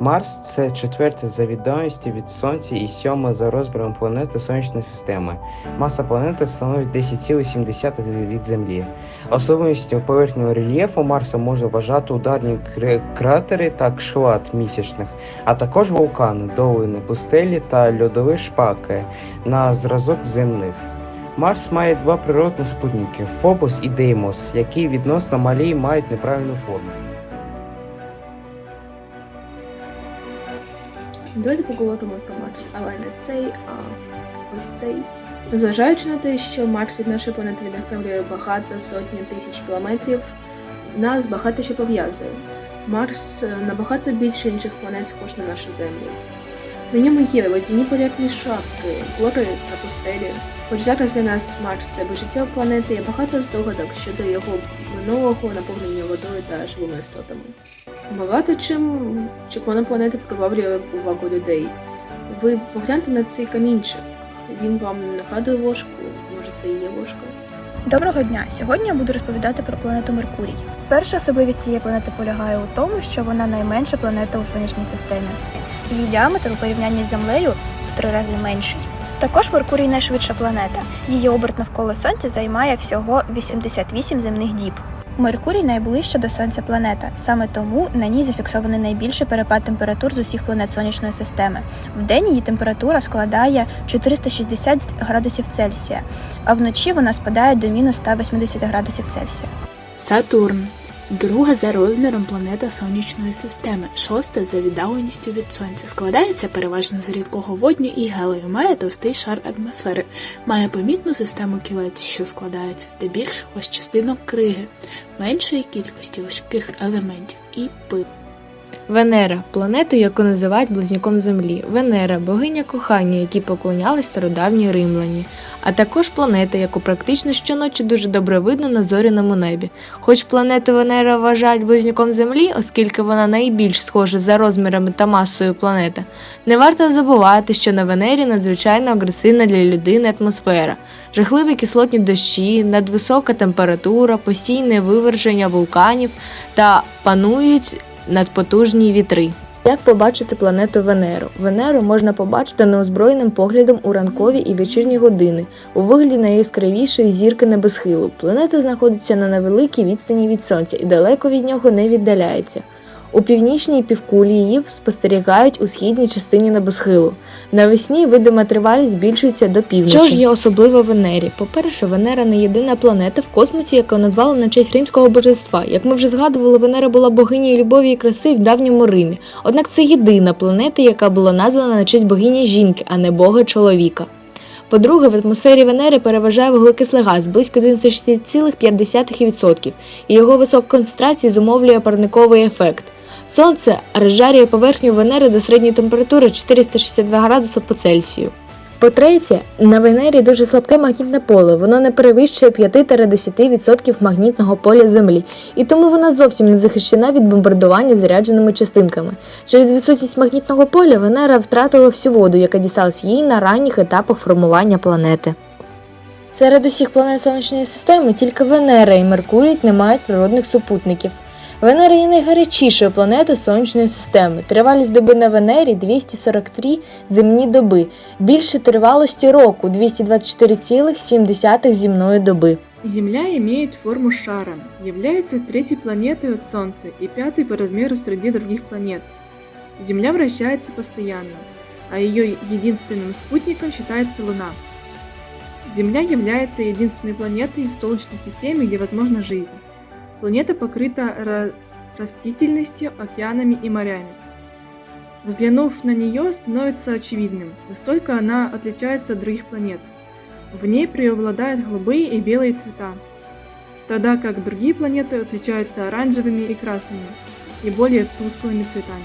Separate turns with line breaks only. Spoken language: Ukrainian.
Марс це четверте за відомістю від Сонця і сьома за розміром планети Сонячної системи. Маса планети становить 10,7 від Землі. Особливістю поверхнього рельєфу Марса можна вважати ударні кратери та кшелат місячних, а також вулкани, долини, пустелі та льодові шпаки на зразок земних. Марс має два природні спутники Фобос і Деймос, які відносно малі мають неправильну форму.
Давайте поговоримо про Марс, але не цей, а ось цей. Незважаючи на те, що Марс від нашої планети відокремлює багато сотні тисяч кілометрів, нас багато що пов'язує. Марс е, набагато більше інших планет схож на нашу Землю. На ньому є водяні полярні шапки, гори та пустелі. Хоч зараз для нас Марс це безжиттєва планета, є багато здогадок щодо його минулого наповнення водою та живими істотами. Багато чим червона планета приваблює увагу людей. Ви погляньте на цей камінчик. Він вам нагадує ложку, може це і є ложка.
Доброго дня! Сьогодні я буду розповідати про планету Меркурій. Перша особливість цієї планети полягає у тому, що вона найменша планета у сонячній системі. Її діаметр у порівнянні з Землею в три рази менший. Також Меркурій найшвидша планета. Її оберт навколо Сонця займає всього 88 земних діб. Меркурій найближча до Сонця планета. Саме тому на ній зафіксований найбільший перепад температур з усіх планет сонячної системи. В день її температура складає 460 градусів Цельсія, а вночі вона спадає до мінус 180 градусів Цельсія.
Сатурн друга за розміром планета Сонячної системи, шоста за віддаленістю від Сонця. Складається переважно з рідкого водню і гелію, має товстий шар атмосфери, має помітну систему кілець, що складається здебільшого з частинок криги, меншої кількості важких елементів і пил.
Венера планету, яку називають близнюком Землі. Венера богиня кохання, якій поклонялись стародавні римляні, а також планета, яку практично щоночі дуже добре видно на зоряному небі. Хоч планету Венера вважають близнюком Землі, оскільки вона найбільш схожа за розмірами та масою планета, не варто забувати, що на Венері надзвичайно агресивна для людини атмосфера, жахливі кислотні дощі, надвисока температура, постійне виверження вулканів та панують надпотужні вітри. Як побачити планету Венеру? Венеру можна побачити неозброєним поглядом у ранкові і вечірні години, у вигляді найяскравішої зірки небосхилу. Планета знаходиться на невеликій відстані від Сонця і далеко від нього не віддаляється. У північній півкулі її спостерігають у східній частині небосхилу. Навесні видима тривалість збільшується до півночі. Що ж є особливо Венері? По-перше, Венера не єдина планета в космосі, яку назвали на честь римського божества. Як ми вже згадували, Венера була богинею любові і краси в давньому Римі. Однак це єдина планета, яка була названа на честь богині жінки, а не бога чоловіка. По-друге, в атмосфері Венери переважає вуглекислий газ близько 96,5%, і його висока концентрація зумовлює парниковий ефект. Сонце розжарює поверхню Венери до середньої температури 462 градуси по Цельсію. По-третє, на Венері дуже слабке магнітне поле, воно не перевищує 5-10% магнітного поля Землі, і тому вона зовсім не захищена від бомбардування зарядженими частинками. Через відсутність магнітного поля Венера втратила всю воду, яка дісталась їй на ранніх етапах формування планети. Серед усіх планет сонячної системи тільки Венера і Меркурій не мають природних супутників. Венера є найгарячішою планетою сонячної системи. Тривалість доби на Венері 243 земні доби, більше тривалості року 224,7 земної доби.
Земля имеет форму шара, является третьей планетой от Солнца и пятой по размеру среди других планет. Земля вращается постоянно, а ее единственным спутником считается Луна. Земля является единственной планетой в Солнечной системе, где возможна жизнь. Планета покрыта ра- растительностью, океанами и морями. Взглянув на нее, становится очевидным, настолько она отличается от других планет. В ней преобладают голубые и белые цвета, тогда как другие планеты отличаются оранжевыми и красными, и более тусклыми цветами.